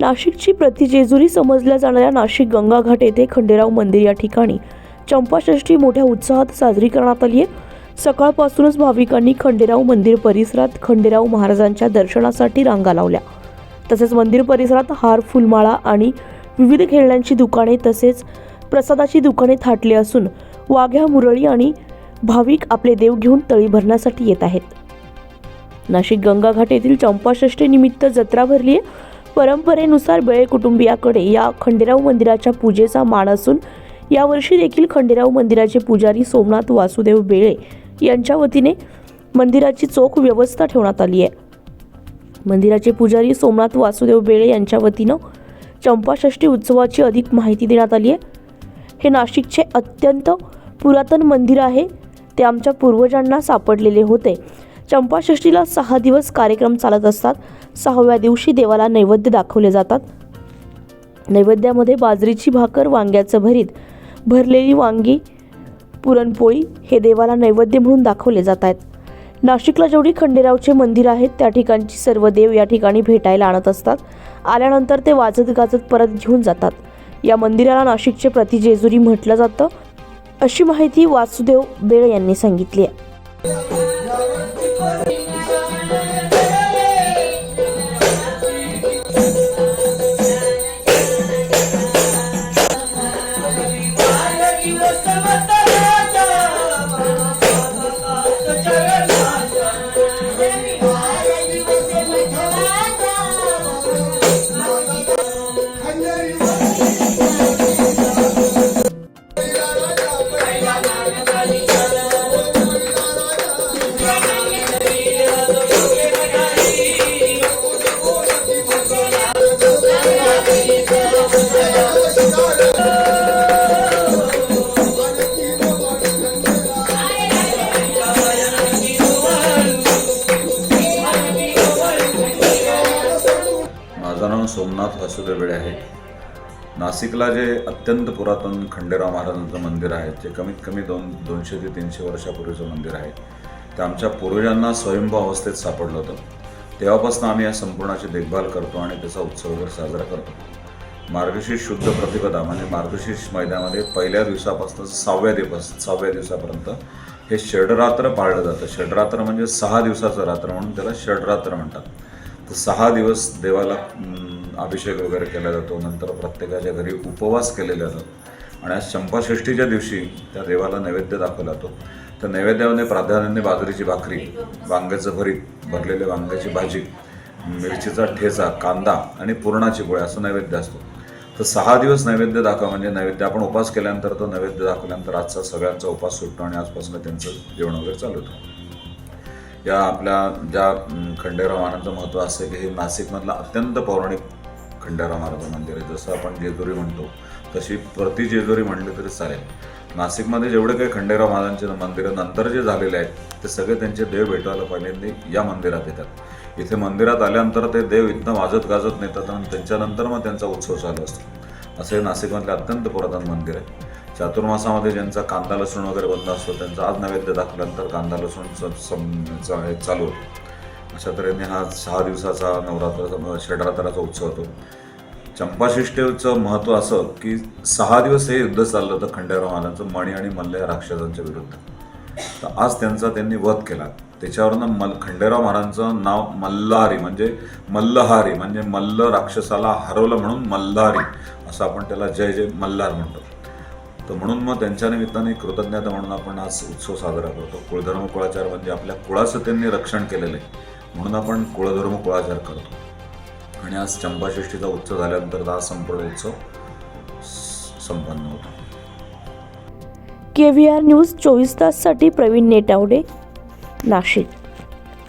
नाशिकची प्रतिजेजुरी समजल्या जाणाऱ्या नाशिक गंगाघाट येथे खंडेराव मंदिर या ठिकाणी चंपाषष्ठी मोठ्या उत्साहात साजरी करण्यात आली आहे. सकाळपासूनच भाविकांनी खंडेराव मंदिर परिसरात खंडेराव महाराजांच्या दर्शनासाठी रांगा लावल्या. तसेच मंदिर परिसरात हार फुलमाळा आणि विविध खेळण्यांची दुकाने तसेच प्रसादाची दुकाने थाटली असून वाघ्या मुरळी आणि भाविक आपले देव घेऊन तळी भरण्यासाठी येत आहेत. नाशिक गंगाघाट येथील चंपाषष्ठी निमित्त जत्रा भरली आहे. परंपरेनुसार बेळे कुटुंबियाकडे या खंडेराव मंदिराच्या पूजेचा मान असून यावर्षी देखील खंडेराव मंदिराचे पुजारी सोमनाथ वासुदेव बेळे यांच्या वतीने मंदिराची चोख व्यवस्था ठेवण्यात आली आहे. मंदिराचे पुजारी सोमनाथ वासुदेव बेळे यांच्या वतीनं चंपाषष्ठी उत्सवाची अधिक माहिती देण्यात आली आहे. हे नाशिकचे अत्यंत पुरातन मंदिर आहे. ते आमच्या पूर्वजांना सापडलेले होते. चंपाषष्ठीला सहा दिवस कार्यक्रम चालत असतात. सहाव्या दिवशी देवाला नैवेद्य दाखवले जातात. नैवेद्यामध्ये बाजरीची भाकर वांग्याचं भरीत भरलेली वांगी पुरणपोळी हे देवाला नैवेद्य म्हणून दाखवले जात आहेत. नाशिकला जेवढी खंडेरावचे मंदिर आहेत त्या ठिकाणची सर्व देव या ठिकाणी भेटायला आणत असतात. आल्यानंतर ते वाजत गाजत परत घेऊन जातात. या मंदिराला नाशिकचे प्रतिजेजुरी म्हटलं जातं. अशी माहिती वासुदेव बेळ यांनी सांगितली आहे. 네. माझं नाव सोमनाथ वासुदेव आहे नाशिकला जे अत्यंत पुरातन खंडेराव महाराजांचं मंदिर आहे जे कमीत कमी दोन दोनशे ते तीनशे वर्षापूर्वीचं मंदिर आहे ते आमच्या पूर्वजांना स्वयंभू अवस्थेत सापडलं होतं. तेव्हापासून आम्ही या संपूर्णाची देखभाल करतो आणि त्याचा उत्सव वगैरे साजरा करतो. मार्गशीर्ष शुद्ध प्रतिपदा म्हणजे मार्गशीर्ष महिन्यामध्ये पहिल्या दिवसापासून सहाव्या दिवस सहाव्या दिवसापर्यंत हे षडरात्र पाळलं जातं. षडरात्र म्हणजे सहा दिवसाचं रात्र म्हणून त्याला षडरात्र म्हणतात. तर सहा दिवस देवाला अभिषेक वगैरे केला जातो नंतर प्रत्येकाच्या घरी उपवास केलेला जातो. आणि आज चंपाषष्ठीच्या दिवशी त्या देवाला नैवेद्य दाखवला जातो. तर नैवेद्यामध्ये प्राधान्याने बाजरीची भाकरी वांग्याचं भरीत भरलेले वांग्याची भाजी मिरचीचा ठेचा कांदा आणि पुरणाची गोळ्या असं नैवेद्य असतो. तर सहा दिवस नैवेद्य दाखवा म्हणजे नैवेद्य आपण उपास केल्यानंतर तो नैवेद्य दाखवल्यानंतर आजचा सगळ्यांचा उपास सुटतो आणि आजपासून त्यांचं जेवण वगैरे चालू होतं. या आपल्या ज्या खंडेराव महाराजांचं महत्त्व असं आहे की हे नाशिकमधलं अत्यंत पौराणिक खंडेराव महाराज मंदिर आहे. जसं आपण जेजुरी म्हणतो तशी प्रति जेजुरी म्हणली तरी चालेल. नाशिकमध्ये जेवढे काही खंडेराव महाराजांचे मंदिरं नंतर जे झालेले आहेत ते सगळे त्यांचे देव भेटवायला पहिल्यांदा या मंदिरात येतात. इथे मंदिरात आल्यानंतर ते देव इथनं वाजत गाजत नेतात आणि त्यांच्यानंतर मग त्यांचा उत्सव चालू असतो. असं हे नाशिकमधलं अत्यंत पुरातन मंदिर आहे. चातुर्मासामध्ये ज्यांचा कांदा लसूण वगैरे बंद असतो त्यांचा आज नैवेद्य दाखवल्यानंतर कांदा लसूण सम- हे चालू होतो. अशा तऱ्हेने हा सहा दिवसाचा नवरात्र षडरात्राचा उत्सव होतो. चंपाशिष्टेचं महत्त्व असं की सहा दिवस हे युद्ध चाललं होतं खंडेराव महाराजांचं मणी आणि मल्ल या राक्षसांच्या विरुद्ध. तर आज त्यांचा त्यांनी वध केला. त्याच्यावरनं मल खंडेराव महाराजांचं नाव मल्हारी म्हणजे मल्लहारी म्हणजे मल्ल राक्षसाला हरवलं म्हणून मल्हारी असं आपण त्याला जय जय मल्हार म्हणतो. तर म्हणून मग त्यांच्या निमित्ताने कृतज्ञता म्हणून आपण आज उत्सव साजरा करतो. कुळधर्म कुळाचार म्हणजे आपल्या कुळाचं त्यांनी रक्षण केलेलं आहे. म्हणून आपण कुळधर्म कुळाचार करतो. आणि आज चंपाषष्ठीचा उत्सव झाल्यानंतर हा संपूर्ण उत्सव स- संपन्न होतो. के व्ही आर न्यूज चोवीस ताससाठी प्रवीण नेटावडे नाशिक.